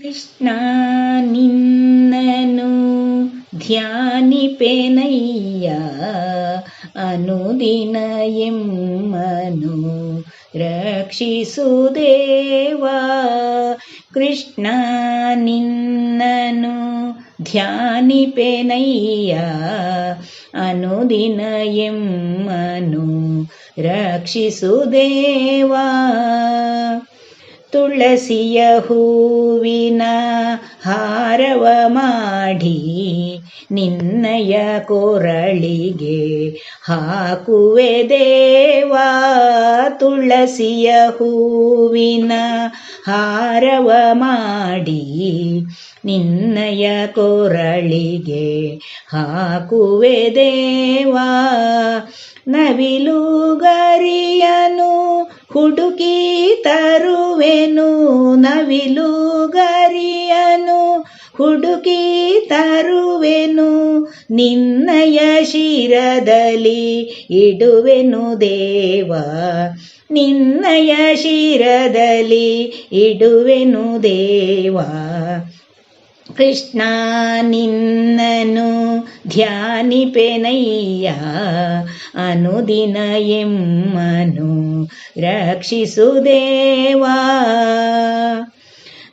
ಕೃಷ್ಣ ನಿನ್ನನು ಧ್ಯಾನಿಪೆನಯ್ಯ ಅನುದಿನ ಎಮ್ಮನು ರಕ್ಷಿಸುದೇವಾ ಕೃಷ್ಣ ನಿನ್ನನು ಧ್ಯಾನಿಪೆನಯ್ಯ ಅನುದಿನ ಎಮ್ಮನು ರಕ್ಷಿಸುದೇವಾ ತುಳಸಿಯ ಹೂವಿನ ಹಾರವ ಮಾಡಿ ನಿನ್ನಯ ಕೊರಳಿಗೆ ಹಾಕುವೆ ದೇವಾ ತುಳಸಿಯ ಹೂವಿನ ಹಾರವ ಮಾಡಿ ನಿನ್ನಯ ಕೊರಳಿಗೆ ಹಾಕುವೆ ದೇವಾ. ನವಿಲುಗರಿಯನು ಹುಡುಕಿ ತರುವೆನು ನವಿಲುಗರಿಯನು ಹುಡುಕಿ ತರುವೆನು ನಿನ್ನಯ ಶಿರದಲ್ಲಿ ಇಡುವೆನು ದೇವ. ನಿನ್ನಯ ಶಿರದಲ್ಲಿ ಇಡುವೆನು ದೇವಾ. ಕೃಷ್ಣ ನಿನ್ನನು ಧ್ಯಾನಿಪೆನಯ್ಯ ಅನುದಿನ ಎಮ್ಮನು ರಕ್ಷಿಸುದೇವಾ.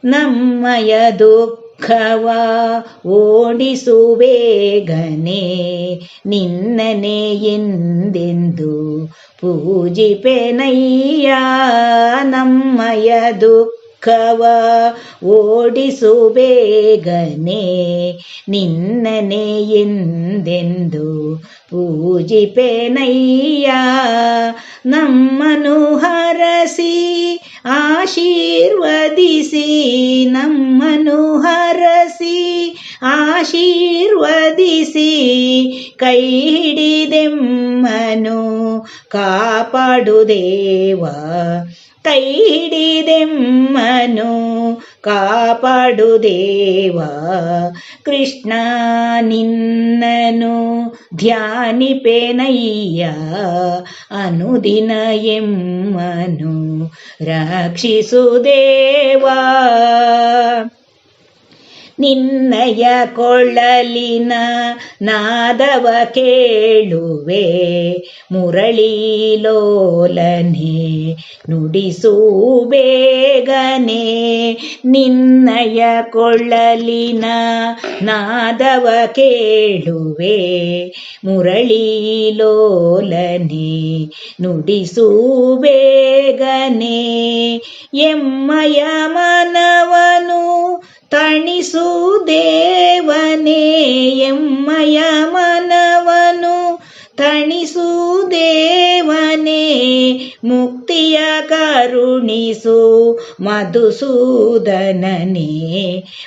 ನಮ್ಮಯ ದುಃಖವ ಓಡಿಸುವೇಗನೆ ನಿನ್ನನೆ ಎಂದೆಂದು ಪೂಜಿಪೆನಯ್ಯ ನಮ್ಮಯ ದುಃಖ ಓಡಿಸು ಬೇಗನೆ. ನಿನ್ನನೆ ಎಂದೆಂದು ಪೂಜಿಪೆನಯ್ಯ ನಮ್ಮನು ಹರಸಿ ಆಶೀರ್ವದಿಸಿ. ನಮ್ಮನು ಹರಸಿ ಆಶೀರ್ವದಿಸಿ. ಕೈ ಹಿಡಿದೆಮ್ಮನು ಕಾಪಾಡು ದೇವಾ ಕೈ ಹಿಡಿದೆಮ್ಮನು ಕಾಪಾಡು ದೇವಾ ಕೃಷ್ಣ ನಿನ್ನನು ಧ್ಯಾನಿಪೆನಯ್ಯ ಅನುದಿನ ಎಮ್ಮನು ರಕ್ಷಿಸು ದೇವಾ ನಿನ್ನಯ ಕೊಳ್ಳಲಿನ ನಾದವ ಕೇಳುವೆ ಮುರಳೀಲೋಲನೆ ನುಡಿಸು ಬೇಗನೆ. ನಿನ್ನಯ ಕೊಳ್ಳಲಿನ ನಾದವ ಕೇಳುವೆ ಮುರಳೀಲೋಲನೆ ನುಡಿಸು ಬೇಗನೆ. ಎಮ್ಮಯ ಮನವನು ತಣಿಸು ದೇವನೇ ಎಮ್ಮಯ ಮನವನು ತಣಿಸು ದೇವನೇ ಮುಕ್ತಿಯ ಕರುಣಿಸು ಮಧುಸೂದನನೇ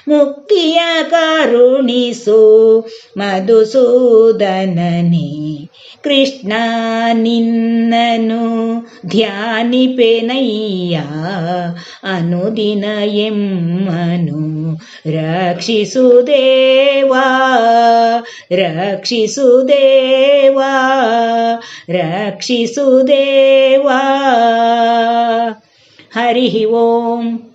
ಮುಕ್ತಿಯ ಕರುಣಿಸು ಮಧುಸೂದನನೇ. ಕೃಷ್ಣ ನಿನ್ನನು ಧ್ಯಾನಿಪೆನಯ್ಯ ಅನುದಿನ ಎಮ್ಮನು ರಕ್ಷಿಸು ದೇವಾ ರಕ್ಷಿಸು ದೇವಾ ರಕ್ಷಿಸು ದೇವಾ ಹರಿ ಓಂ